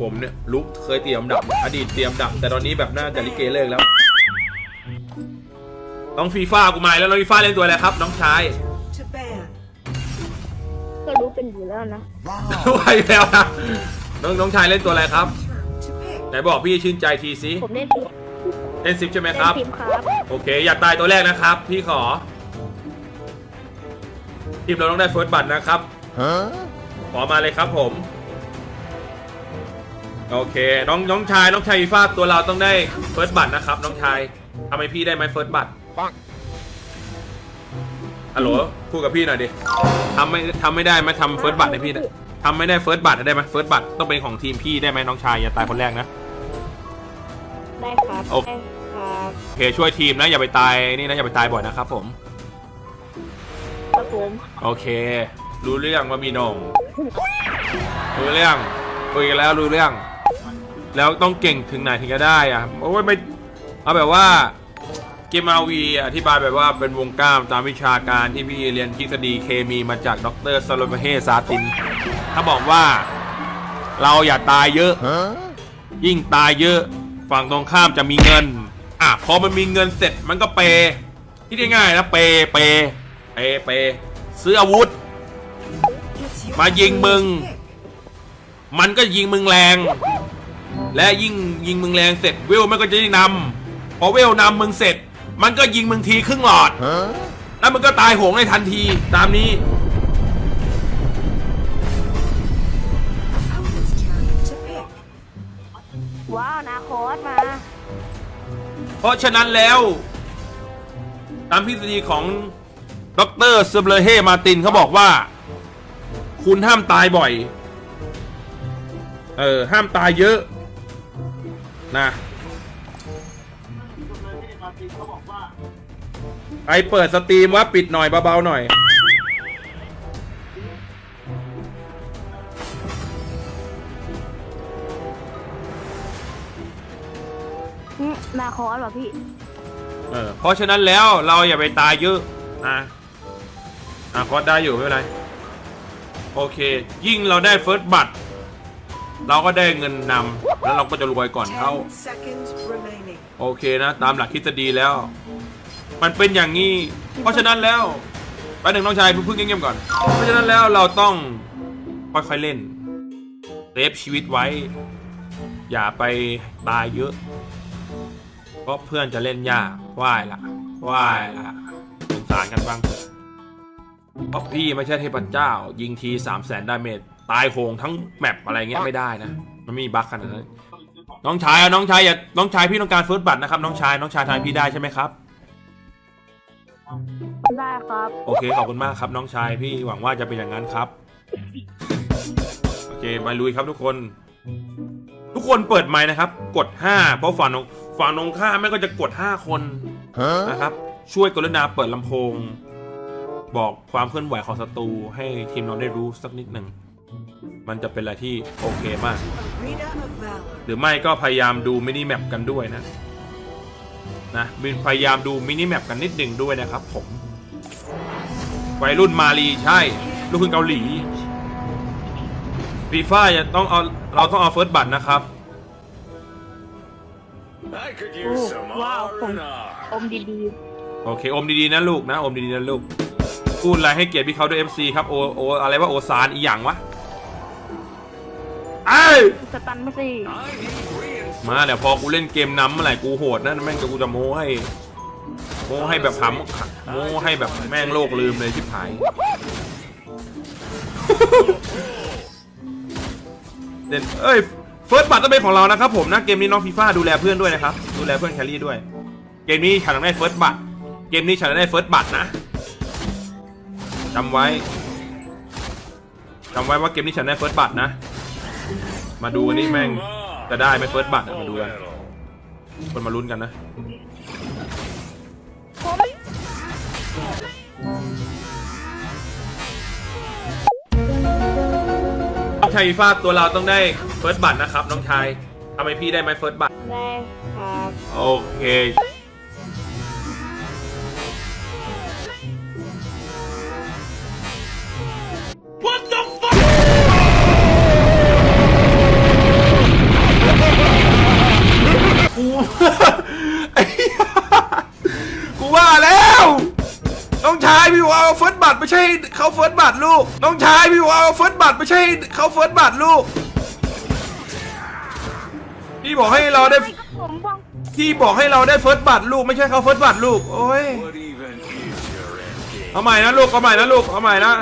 ผมเนี่ยลุกเคยเตรียมดับ อดีตเตรียมดับ แต่ตอนนี้แบบน่าจะลิเกเลิกแล้ว น้องฟีฟ่ากูมาแล้วน้องฟีฟ่าเล่นตัวอะไรครับ น้องชาย to ban. ก็รู้เป็นอยู่แล้วนะไวแล้วนะน้องน้องชายเล่นตัวอะไรครับ Turn to pick. ไหนบอกพี่ชื่นใจทีสิผมเล่นเล่นซิปใช่ไหมเล่นครับ ทีมครับโอเค อยากตายตัวแรกนะครับ พี่ขอ ทีมเราต้องได้เฟิร์สบัตรนะครับ ขอมาเลยครับผม โอเค น้องน้องชายน้องชายฟีฟ่าตัวเราต้องได้เฟิร์สบัตรนะครับ น้องชายทำให้พี่ได้ไหมเฟิร์สบัตรฮัลโหลพูดกับพี่หน่อยดิทำไม่ทำไม่ได้ไหมทำเฟิร์สบัตรให้พี่ได้ทำไม่ได้เฟิร์สบัตรได้ไหมเฟิร์สบัตรต้องเป็นของทีมพี่ได้ไหมน้องชายอย่าตายคนแรกนะ ได้ครับโอได้ครับโอเคช่วยทีมนะอย่าไปตายนี่นะอย่าไปตายบ่อยนะครับผม ครับผม โอเค รู้เรื่องว่ามีหนงรู้เรื่องคุยกันแล้วรู้เรื่อง แล้วต้องเก่งถึงไหนถึงจะได้อะโอ้ยไม่เอาแบบว่าเกมอาวีอธิบายแบบว่าเป็นวงกล้ามตามวิชาการที่พี่เรียนทฤษฎีเคมีมาจากดรซาโลเมเฮซาตินถ้าบอกว่าเราอย่าตายเยอะ ยิ่งตายเยอะ ฝั่งตรงข้ามจะมีเงิน อะพอมันมีเงินเสร็จมันก็เปย์ที่ง่ายๆนะเปย์เปย์เปย์เปย์ซื้ออาวุธ It's your มายิง turn มึง to pick. มันก็ยิงมึงแรง และยิ่งยิงมึงแรงเสร็จเวลมันก็จะได้นำพอเวลนำมึงเสร็จ มันก็ยิงมึงทีครึ่งหลอดแล้วมึงก็ตายโหงในทันทีตามนี้ Opponent's turn to pick. ว้าวนาคอสมา เพราะฉะนั้นแล้ว ตามทฤษฎีของดรเซเบลเฮมาตินเขาบอกว่า คุณห้ามตายบ่อย เออ ห้ามตายเยอะ นะใครเปิดสตรีมว่าปิดหน่อยเบาๆหน่อยหึนาคอสเหรอพี่ เออ เพราะฉะนั้นแล้วเราอย่าไปตายเยอะนะอะพอได้อยู่ไม่เป็นไร โอเค ยิ่งเราได้เฟิร์สบัตร เราก็ได้เงินนำแล้วเราก็จะรวยก่อนเขาโอเคนะ ตามหลักทฤษฎีแล้ว มันเป็นอย่างนี้ เพราะฉะนั้นแล้วไปหนึ่งน้องชายเพิ่งเงียบๆก่อน เพราะฉะนั้นแล้วเราต้องค่อยๆเล่นเซฟชีวิตไว้ อย่าไปตายเยอะ เพราะเพื่อนจะเล่นยากไหว้ละไหว้ละสงสารกันบ้างเถอะเพราะพี่ไม่ใช่เทพเจ้า ยิงทีสามแสนดาเมจ ตายโหงทั้งแมปอะไรเงี้ยไม่ได้นะ มันมีบั๊กขนาดนั้นน้องชายอะน้องชายอย่าน้องชายพี่ต้องการเฟิร์สบัตรนะครับ น้องชายน้องชายทายพี่ได้ใช่ไหมครับ ได้ครับ โอเคขอบคุณมากครับ น้องชายพี่หวังว่าจะเป็นอย่างนั้นครับ โอเคมาลุยครับทุกคน ทุกคนเปิดไมค์นะครับ กด 5 เพราะฝั่งตรงฝั่งตรงข้ามแม่งก็จะกด 5 คนนะครับ ช่วยกรุณาเปิดลำโพง บอกความเคลื่อนไหวของศัตรูให้ทีมเราได้รู้สักนิดหนึ่ง มันจะเป็นอะไรที่โอเคมาก Arena of Valor. หรือไม่ก็พยายามดูมินิแมปกันด้วยนะ นะมีพยายามดูมินิแมปกันนิดหนึ่งด้วยนะครับผมวัยรุ่นมาลีใช่ ลูกครึ่งเกาหลีฟีฟ่าจะต้องเอาเราต้องเอาเฟิร์สบัตรนะครับ I could โอ้ use some ว้าวผม R&R. อมดีโอเค อมดีๆนะลูกนะ อมดีๆนะลูก พูดอะไรให้เกียรติพี่เขาด้วย FC ครับโอโออะไรว่าโอซานอีหยังวะ ไอ้ยๆสตันไม่สิ I need reinforcements. มาเดี๋ยวพอกูเล่นเกมน้ำเมื่อไหร่กูโหดนะแม่งจะกูจะโม้ให้โม้ให้แบบหำโม้ให้แบบแม่งโลกลืมเลยชิบหายเด่นเอ้ยเฟิร์สบัตต้องเป็นของเรานะครับผมนะเกมนี้น้องฟีฟ่าดูแลเพื่อนด้วยนะครับดูแลเพื่อนแครี่ด้วย เกมนี้ฉันต้องได้เฟิร์สบัตเกมนี้ฉันต้องได้เฟิร์สบัตนะจำไว้จำไว้ว่าเกมนี้ฉันได้เฟิร์สบัตนะ มาดูอันนี้แม่งจะได้ไหมเฟิร์สบัตมาดูกัน Well, คนมาลุ้นกันนะน้องชายฟีฟ่าตัวเราต้องได้เฟิร์สบัตนะครับน้องชายทำไมพี่ได้ไหมเฟิร์สบัตได้ครับ โอเค เขาเฟิร์สบัตรลูก น้องชายพี่ว่าเอาเฟิร์สบัตรไม่ใช่เขาเฟิร์สบัตรลูก พี่บอกให้เราได้ ผมบอกพี่บอกให้เราได้เฟิร์สบัตรลูกไม่ใช่เขาเฟิร์สบัตรลูก โอ้ย เอาใหม่นะลูก เอาใหม่นะลูก เอาใหม่นะ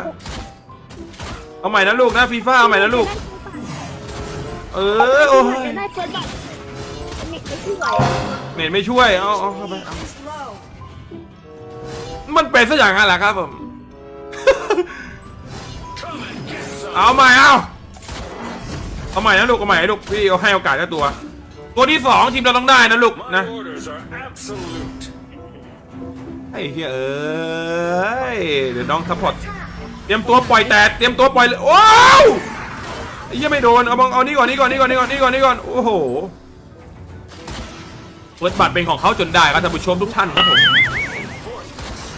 เอาใหม่นะลูกนะฟีฟ่าเอาใหม่นะลูก เออโอ้ยได้เปิดบัตรไม่ไม่ช่วยเมนไม่ช่วย เอาเอาเข้าไป มันเป็นซะอย่างนั้นแหละครับผม เอาใหม่เอาเอาใหม่นะลูกเอาใหม่นะลูกพี่เอาให้โอกาสแค่ตัว ตัวที่สองทีมเราต้องได้นะลูก My นะ orders are absolute. ไอ้เฮ้ยเอ้ยเดี๋ยวน้องซัพพอร์ตเตรียมตัวปล่อยแตดเตรียมตัวปล่อยเลยว้าวไอ้เหี้ยังไม่โดนเอาบังเอานี่ก่อนนี่ก่อนนี่ก่อนนี่ก่อนนี่ก่อนนี่ก่อนโอ้โหเปิดบัตรเป็นของเขาจนได้ครับท่านผู้ชมทุกท่านครับผม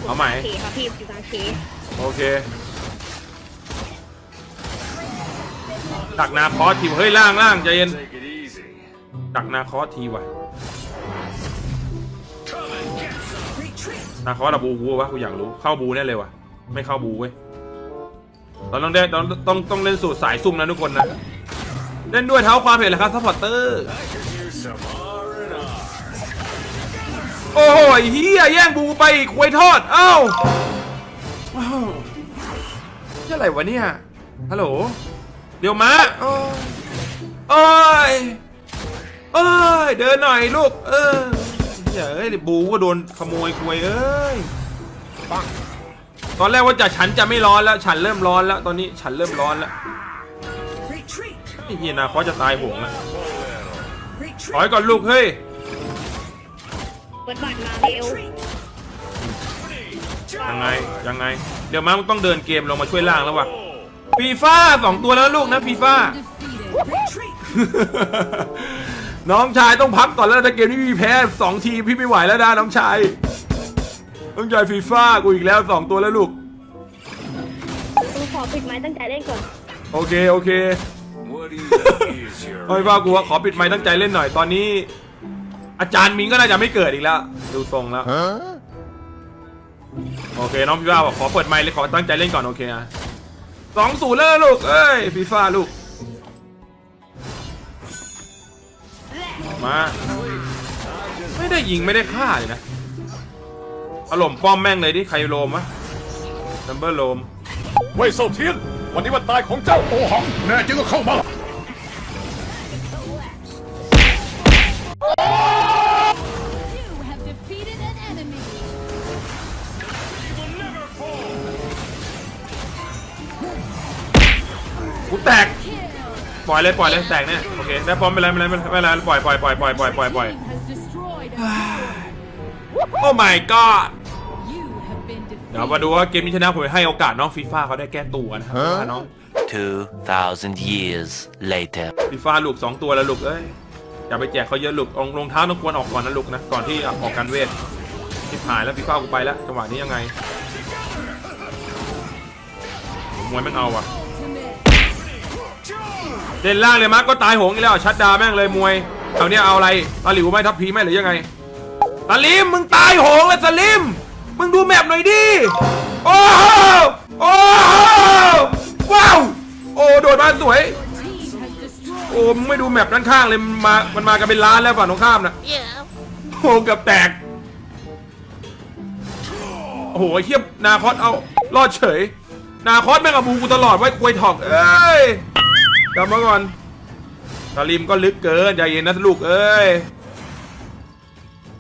เอาใหม่โอเคครับพี่อยู่กลางเคโอเค ดักนาคอทีเฮ้ยล่างล่างใจเย็นดักนาคอทีว่ะนาคอสอะบูบูวะกูอยากรู้เข้าบูแน่เลยว่ะ ไม่เข้าบูเว้ยเราต้องได้ต้องต้องต้องเล่นสูตรสายซุ่มนะทุกคนนะเล่นด้วยเท้าความเห็นเลยครับซัพพอร์เตอร์โอ้โหเฮียแย่งบูไปอีกควยทอดเอ้าอ้าวอะไรวะเนี่ยฮัลโหล เดี๋ยวมาโอ้ยโอ้ยโอ้ยเดินหน่อยลูก เออเฮ้ยเอ้ยบูก็โดนขโมยควยเอ้ยปังตอนแรกว่าจะฉันจะไม่ร้อนแล้ว ฉันเริ่มร้อนแล้ว ตอนนี้ฉันเริ่มร้อนแล้ว Retreat. ไอ้เฮียนาคอสจะตายโหงแล้วถอย Retreat. ก่อนลูกเฮ้ยเปิดบัตรมาเร็ว Retreat. ยังไงยังไง เดี๋ยวมามึงต้องเดินเกมลงมาช่วยล่างแล้วว่ะ ฟีฟ่าสองตัวแล้วลูกนะฟีฟ่า Retreat. น้องชายต้องพักก่อนแล้วถ้าเกมนี้พี่แพ้สองทีมพี่ไม่ไหวแล้วนะน้องชายน้องชายฟีฟ่ากูอีกแล้วสองตัวแล้วลูกกูขอปิดไม้ตั้งใจเล่นก่อนโอเคโอเค What even is your เอาไม่ว่ากูว่าขอปิดไม้ตั้งใจเล่นหน่อยตอนนี้ อาจารย์มิงก็น่าจะไม่เกิดอีกแล้ว ดูทรงแล้วโอเคน้องฟีฟ่าบอกขอเปิดไมค์เลยขอตั้งใจเล่นก่อนโอเคนะ สองศูนย์แล้วลูก เอ้ยฟีฟ่าลูก มา ไม่ได้ยิงไม่ได้ฆ่าเลยนะถล่มป้อมแม่งเลยดิใครโลมวะนัมเบอร์โลมเว่ยโซเทียน วันนี้วันตายของเจ้าโอหัง แน่จริงก็เข้ามา ล่อยเลยปล่อยเลยแตกเนี่ยโอเคได้พร้อมไปเลยไม่เป็นไรไม่เป็นไรปล่อยปล่อยปล่อยปล่อยปล่อยปล่อยปล่อย Team has destroyed a โอ้ my god You have been เดี๋ยว defeated. มาดูว่าเกมนี้ชนะผมให้โอกาสน้องฟีฟ่าเขาได้แก้ตัวนะครับว่าน้อง2,000 years later. ฟีฟ่าลูกสองตัวแล้วลูกเอ้ยอย่าไปแจกเขาเยอะลูกรองเท้าต้องควรออกก่อนนะลูกนะก่อนที่ออกการเวทที่หายแล้วฟีฟ่ากูไปแล้วจังหวะนี้ยังไงมวยไม่งเอาว่ะ เล่นล่างเลยมาร์กก็ตายโหงอีกแล้วชัดดาแม่งเลยมวยเอาเนี่ยเอาอะไรตาหลิวไหม่ทัพพีไหมหรือยังไงตาลิมมึงตายโหงเลยตาลิมมึงดูแมปหน่อยดิโอ้โหโอ้โหว้าวโอ้โดดมาสวยโอ้มึงไม่ดูแมปด้านข้างเลยมันมามันมากันเป็นล้านแล้วฝั่งตรงข้ามนะโอ้เกือบแตกโอ้โหเทียบนาคอสเอารอดเฉย นาคอสแม่งเอาบูกูตลอดไว้ควยถอกเอ้ย กลับมาก่อนตาลิมก็ลึกเกินใจเย็นนะลูกเอ้ย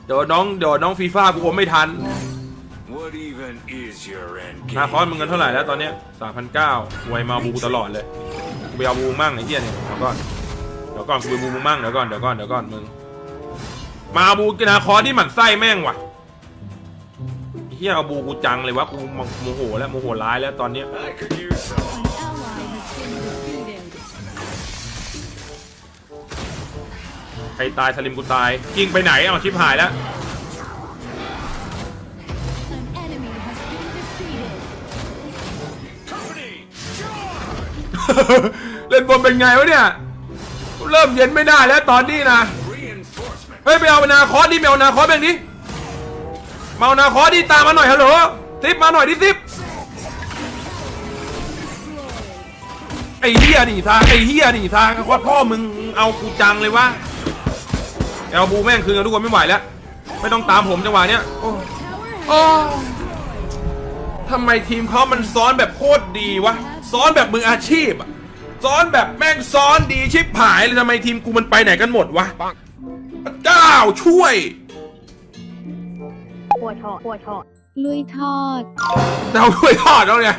เดี๋ยวน้องเดี๋ยวน้องฟีฟ่ากูอมไม่ทัน What even is your end นา game? คอสมึงเงินเท่าไหร่แล้วตอนเนี้ยสามพันเก้าไวยมาบูกูตลอดเลยกูไปเอาบูมั่งไอ้เหี้ยเนี่ยเดี๋ยวก่อนเดี๋ยวก่อนกูไปบูมึงมั่งเดี๋ยวก่อนเดี๋ยวก่อนเดี๋ยวก่อนมึง มาบูกินาคอสที่หมั่นไส้แม่งว่ะไอ้เหี้ยเอาบูกูจังเลยวะกูโมโหแล้วโมโหร้ายแล้วตอนเนี้ย ใครตายสลิมกูตายกิ้งไปไหนเอาชิปหายแล้วเล่นบอลเป็นไงวะเนี่ย เริ่มเย็นไม่ได้แล้วตอนนี้นะ เฮ้ยไปเอานาคอสดิไปเอานาคอสแม่งดิมาเอานาคอสดิตามมาหน่อยฮัลโหลซิปมาหน่อยดิซิปไอ้เฮียนี่ทางไอ้เฮียนี่ทางโคตรพ่อมึงเอากูจังเลยวะ อลบูแม่งคืนกันทุกคนไม่ไหวแล้ว ไม่ต้องตามผมจังหวะเนี้ยโอ้ Tower โอ้ทำไมทีมเขามันซ้อนแบบโคตรดีวะ ซ้อนแบบมืออาชีพอะซ้อนแบบแม่งซ้อนดีชิบหายเลยทำไมทีมกูมันไปไหนกันหมดวะพระเจ้าช่วย ปวดทอปวดทอลุยทอด เราช่วยทอดแล้วเนี่ย